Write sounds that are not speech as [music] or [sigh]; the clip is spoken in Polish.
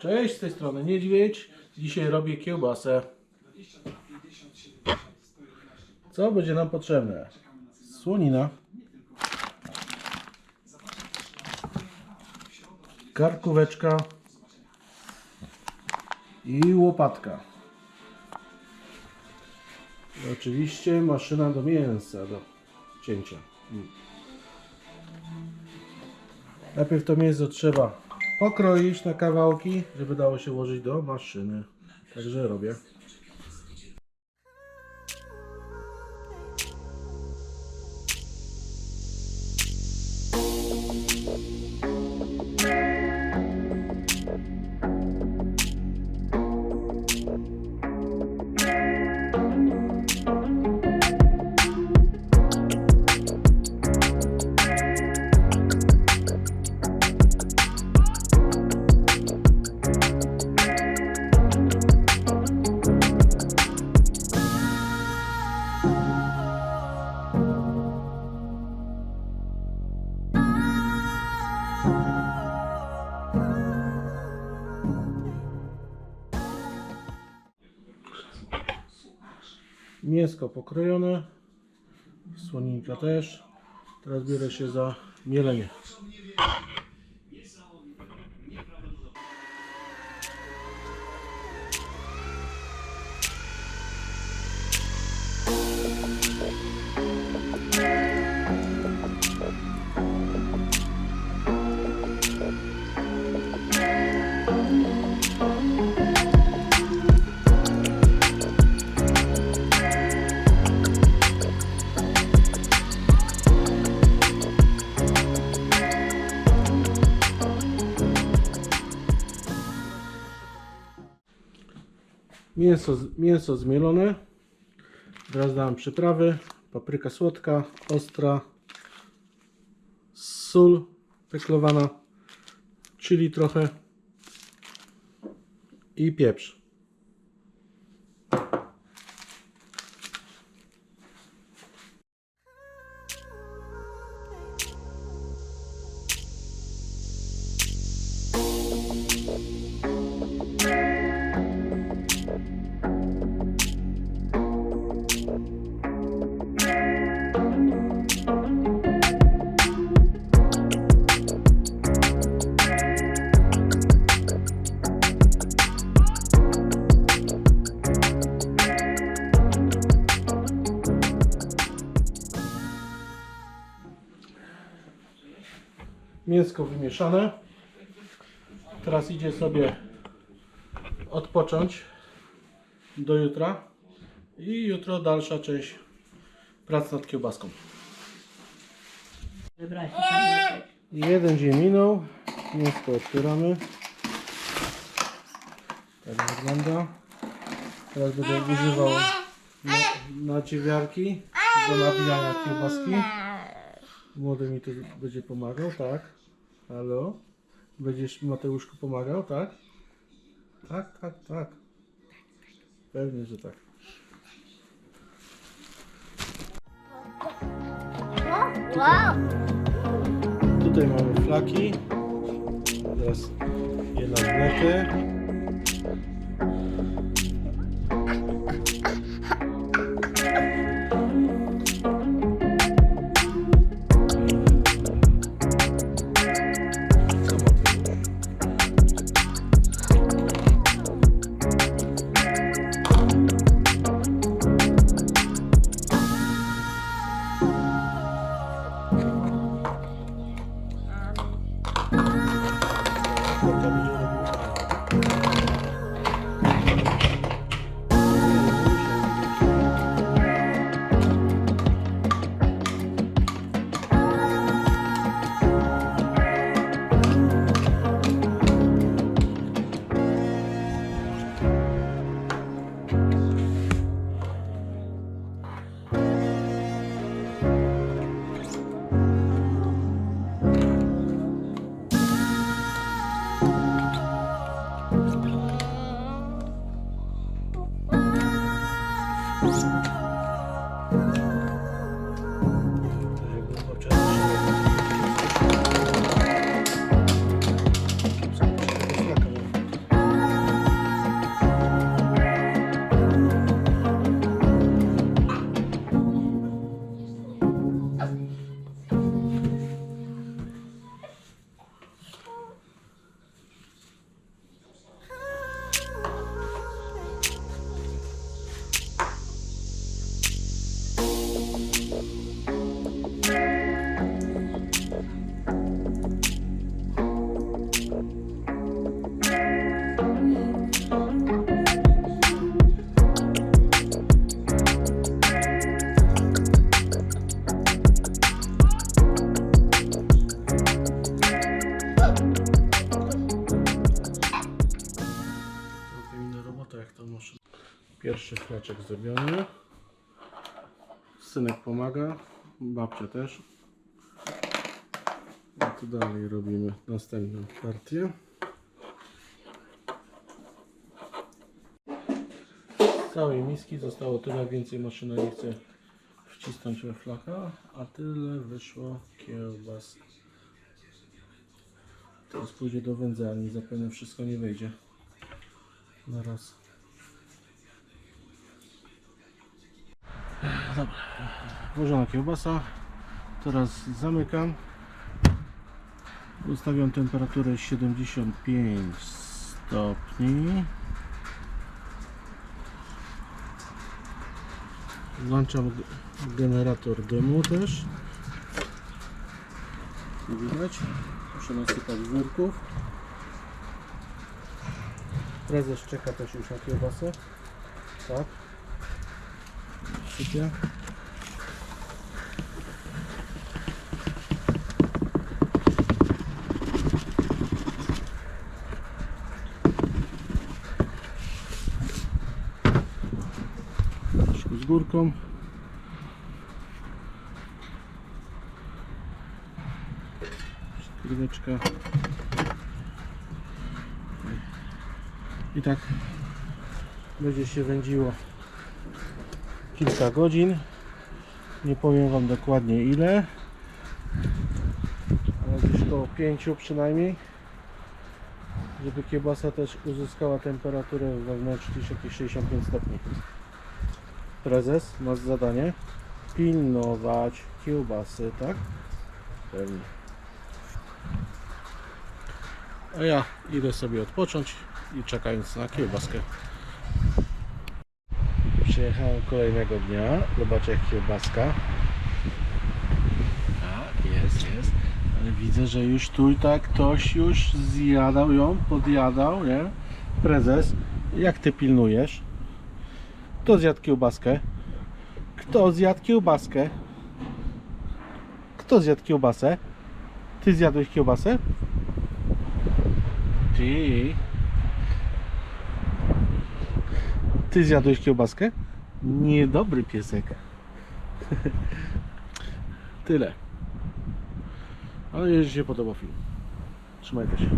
Cześć, z tej strony Niedźwiedź. Dzisiaj robię kiełbasę. Co będzie nam potrzebne? Słonina. Karkóweczka. I łopatka. I oczywiście maszyna do mięsa, do cięcia. Mm. Najpierw to mięso trzeba pokroić na kawałki, żeby dało się włożyć do maszyny. Także robię. Mięsko pokrojone. Słoninka też. Teraz biorę się za mielenie. Mięso, mięso zmielone. Teraz dałem przyprawy. Papryka słodka, ostra, sól peklowana, chili trochę i pieprz. Mięsko wymieszane. Teraz idzie sobie odpocząć do jutra. I jutro dalsza część prac nad kiełbaską. Jeden dzień minął. Mięsko otwieramy. Tak wygląda. Teraz będę używał na, naciewiarki do nabijania kiełbaski. Młody mi tu będzie pomagał, tak? Halo? Będziesz Mateuszku pomagał, tak? Tak, tak, tak. Pewnie, że tak. Tutaj mamy flaki. Teraz je Amen. Nawlekę. Pierwszy flaczek zrobiony. Synek pomaga, babcia też. I tu dalej robimy następną partię. Z całej miski zostało tyle, więcej maszyna nie chce wcisnąć we flacha, a tyle wyszło kiełbas. Teraz pójdzie do wędzarni, zapewne wszystko nie wejdzie na raz. Dobra, włożona kiełbasa. Teraz zamykam. Ustawiam temperaturę 75 stopni. Włączam generator dymu też. Widać. Muszę nasypać wórków. Prezes czeka też już na kiełbasę. Tak. Sypie. Z górką. Skryweczka. I tak będzie się wędziło kilka godzin. Nie powiem Wam dokładnie ile, ale gdzieś około 5 przynajmniej, żeby kiełbasa też uzyskała temperaturę wewnątrz gdzieś jakieś 65 stopni. Prezes ma zadanie pilnować kiełbasy, tak? Pewnie. A ja idę sobie odpocząć i czekając na kiełbaskę. Przyjechałem kolejnego dnia. Zobaczę jak kiełbaska. Tak, jest, jest. Ale widzę, że już tu i tak ktoś już zjadał ją, podjadał, nie? Prezes, jak ty pilnujesz? Kto zjadł kiełbaskę? Kto zjadł kiełbaskę? Kto zjadł kiełbasę? Ty zjadłeś kiełbasę? Ty. Ty zjadłeś kiełbaskę? Niedobry piesek. [laughs] Tyle. Ale jeżeli się podobał film. Trzymajcie się.